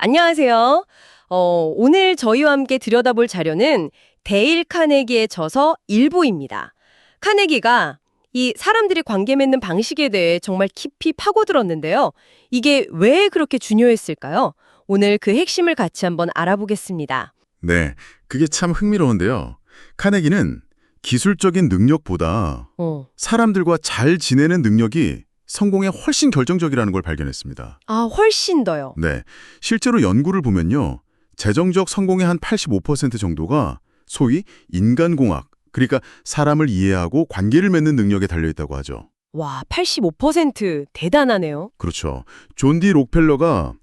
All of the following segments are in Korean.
안녕하세요. 어, 오늘 저희와 함께 들여다볼 자료는 데일 카네기의 저서 일부입니다. 카네기가 이 사람들이 관계 맺는 방식에 대해 정말 깊이 파고들었는데요. 이게 왜 그렇게 중요했을까요? 오늘 그 핵심을 같이 한번 알아보겠습니다. 네, 그게 참 흥미로운데요. 카네기는 기술적인 능력보다 어. 사람들과 잘 지내는 능력이 성공에 훨씬 결정적이라는 걸 발견했습니다. 아, 훨씬 더요. 네, 실제로 연구를 보면요. 재정적 성공의 한 85% 정도가 소위 인간공학, 그러니까 사람을 이해하고 관계를 맺는 능력에 달려있다고 하죠. 와, 85% 대단하네요. 그렇죠. 존디 록펠러가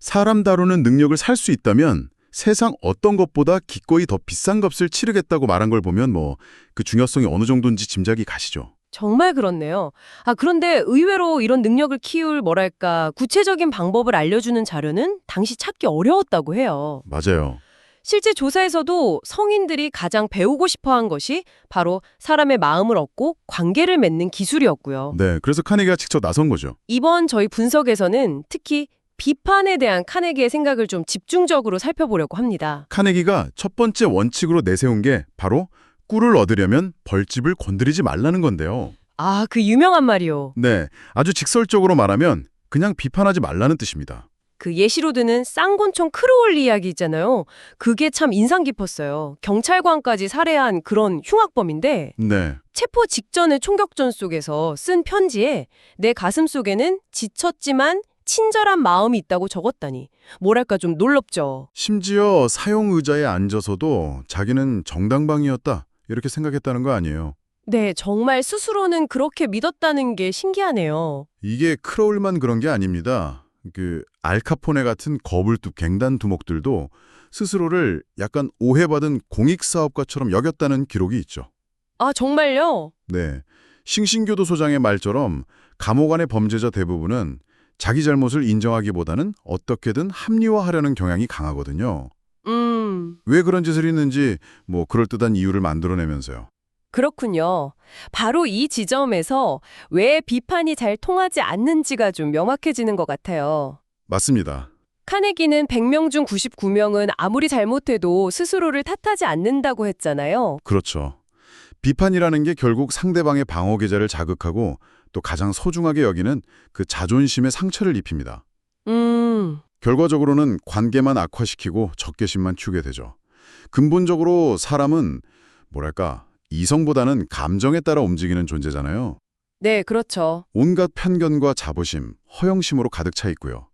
사람 다루는 능력을 살 수 있다면 세상 어떤 것보다 기꺼이 더 비싼 값을 치르겠다고 말한 걸 보면 뭐 그 중요성이 어느 정도인지 짐작이 가시죠. 정말 그렇네요. 아, 그런데 의외로 이런 능력을 키울 뭐랄까 구체적인 방법을 알려주는 자료는 당시 찾기 어려웠다고 해요. 맞아요. 실제 조사에서도 성인들이 가장 배우고 싶어 한 것이 바로 사람의 마음을 얻고 관계를 맺는 기술이었고요. 네, 그래서 카네기가 직접 나선 거죠. 이번 저희 분석에서는 특히 비판에 대한 카네기의 생각을 좀 집중적으로 살펴보려고 합니다. 카네기가 첫 번째 원칙으로 내세운 게 바로 꿀을 얻으려면 벌집을 건드리지 말라는 건데요. 아, 그 유명한 말이요. 네, 아주 직설적으로 말하면 그냥 비판하지 말라는 뜻입니다. 그 예시로 드는 쌍곤총 크로올 이야기 있잖아요. 그게 참 인상 깊었어요. 경찰관까지 살해한 그런 흉악범인데 네, 체포 직전의 총격전 속에서 쓴 편지에 내 가슴 속에는 지쳤지만 친절한 마음이 있다고 적었다니 뭐랄까 좀 놀랍죠. 심지어 사용 의자에 앉아서도 자기는 정당방위였다 이렇게 생각했다는 거 아니에요. 네, 정말 스스로는 그렇게 믿었다는 게 신기하네요. 이게 크로울만 그런 게 아닙니다. 그 알카포네 같은 거불뚝 갱단 두목들도 스스로를 약간 오해받은 공익사업가처럼 여겼다는 기록이 있죠. 아, 정말요? 네. 싱싱교도 소장의 말처럼 감옥 안의 범죄자 대부분은 자기 잘못을 인정하기보다는 어떻게든 합리화하려는 경향이 강하거든요. 음, 왜 그런 짓을 했는지 뭐 그럴듯한 이유를 만들어내면서요. 그렇군요. 바로 이 지점에서 왜 비판이 잘 통하지 않는지가 좀 명확해지는 것 같아요. 맞습니다. 카네기는 100명 중 99명은 아무리 잘못해도 스스로를 탓하지 않는다고 했잖아요. 그렇죠. 비판이라는 게 결국 상대방의 방어 계좌를 자극하고 또 가장 소중하게 여기는 그 자존심에 상처를 입힙니다. 음, 결과적으로는 관계만 악화시키고 적개심만 키우게 되죠. 근본적으로 사람은 뭐랄까 이성보다는 감정에 따라 움직이는 존재잖아요. 네, 그렇죠. 온갖 편견과 자부심, 허영심으로 가득 차 있고요.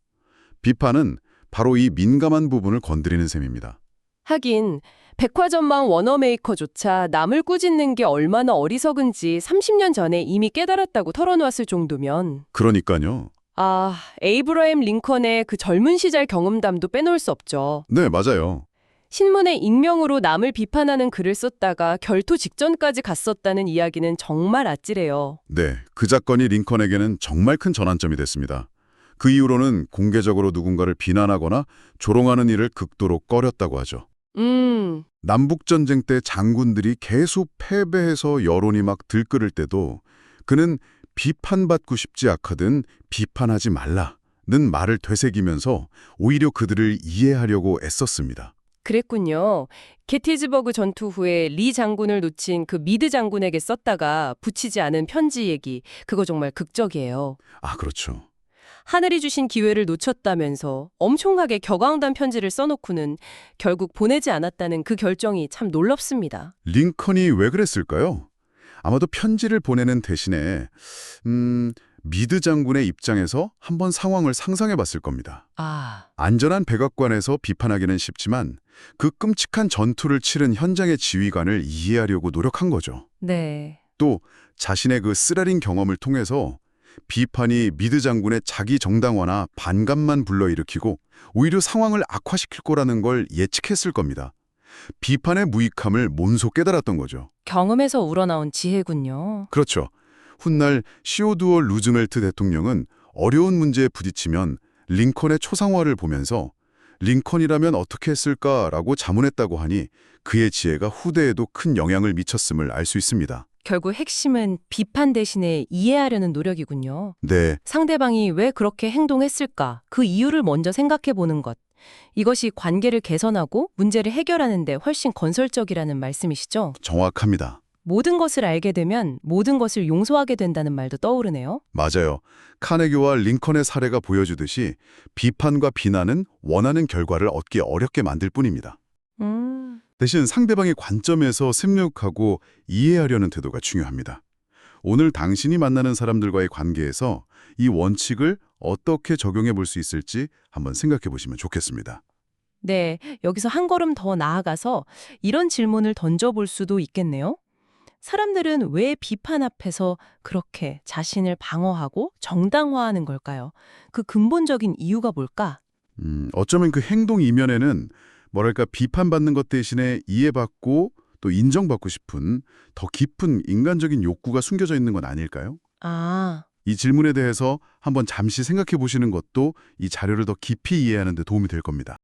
비판은 바로 이 민감한 부분을 건드리는 셈입니다. 하긴 백화점망 워너메이커조차 남을 꾸짖는 게 얼마나 어리석은지 30년 전에 이미 깨달았다고 털어놓았을 정도면 그러니까요. 아, 에이브러햄 링컨의 그 젊은 시절 경험담도 빼놓을 수 없죠. 네, 맞아요. 신문에 익명으로 남을 비판하는 글을 썼다가 결투 직전까지 갔었다는 이야기는 정말 아찔해요. 네, 그 사건이 링컨에게는 정말 큰 전환점이 됐습니다. 그 이후로는 공개적으로 누군가를 비난하거나 조롱하는 일을 극도로 꺼렸다고 하죠. 음, 남북전쟁 때 장군들이 계속 패배해서 여론이 막 들끓을 때도 그는 비판받고 싶지 않거든 비판하지 말라는 말을 되새기면서 오히려 그들을 이해하려고 애썼습니다. 그랬군요. 게티즈버그 전투 후에 리 장군을 놓친 그 미드 장군에게 썼다가 붙이지 않은 편지 얘기, 그거 정말 극적이에요. 아, 그렇죠. 하늘이 주신 기회를 놓쳤다면서 엄청나게 격앙단 편지를 써놓고는 결국 보내지 않았다는 그 결정이 참 놀랍습니다. 링컨이 왜 그랬을까요? 아마도 편지를 보내는 대신에 음, 미드 장군의 입장에서 한번 상황을 상상해 봤을 겁니다. 아, 안전한 백악관에서 비판하기는 쉽지만 그 끔찍한 전투를 치른 현장의 지휘관을 이해하려고 노력한 거죠. 네. 또 자신의 그 쓰라린 경험을 통해서 비판이 미드 장군의 자기 정당화나 반감만 불러일으키고 오히려 상황을 악화시킬 거라는 걸 예측했을 겁니다. 비판의 무익함을 몸소 깨달았던 거죠. 경험에서 우러나온 지혜군요. 그렇죠. 훗날 시오두어 루즈멜트 대통령은 어려운 문제에 부딪히면 링컨의 초상화를 보면서 링컨이라면 어떻게 했을까라고 자문했다고 하니 그의 지혜가 후대에도 큰 영향을 미쳤음을 알 수 있습니다. 결국 핵심은 비판 대신에 이해하려는 노력이군요. 네, 상대방이 왜 그렇게 행동했을까? 그 이유를 먼저 생각해 보는 것. 이것이 관계를 개선하고 문제를 해결하는 데 훨씬 건설적이라는 말씀이시죠? 정확합니다. 모든 것을 알게 되면 모든 것을 용서하게 된다는 말도 떠오르네요. 맞아요. 카네기와 링컨의 사례가 보여주듯이 비판과 비난은 원하는 결과를 얻기 어렵게 만들 뿐입니다. 음. 대신 상대방의 관점에서 습득하고 이해하려는 태도가 중요합니다. 오늘 당신이 만나는 사람들과의 관계에서 이 원칙을 어떻게 적용해 볼 수 있을지 한번 생각해 보시면 좋겠습니다. 네, 여기서 한 걸음 더 나아가서 이런 질문을 던져볼 수도 있겠네요. 사람들은 왜 비판 앞에서 그렇게 자신을 방어하고 정당화하는 걸까요? 그 근본적인 이유가 뭘까? 음, 어쩌면 그 행동 이면에는 뭐랄까 비판받는 것 대신에 이해받고 또 인정받고 싶은 더 깊은 인간적인 욕구가 숨겨져 있는 건 아닐까요? 아, 이 질문에 대해서 한번 잠시 생각해 보시는 것도 이 자료를 더 깊이 이해하는 데 도움이 될 겁니다.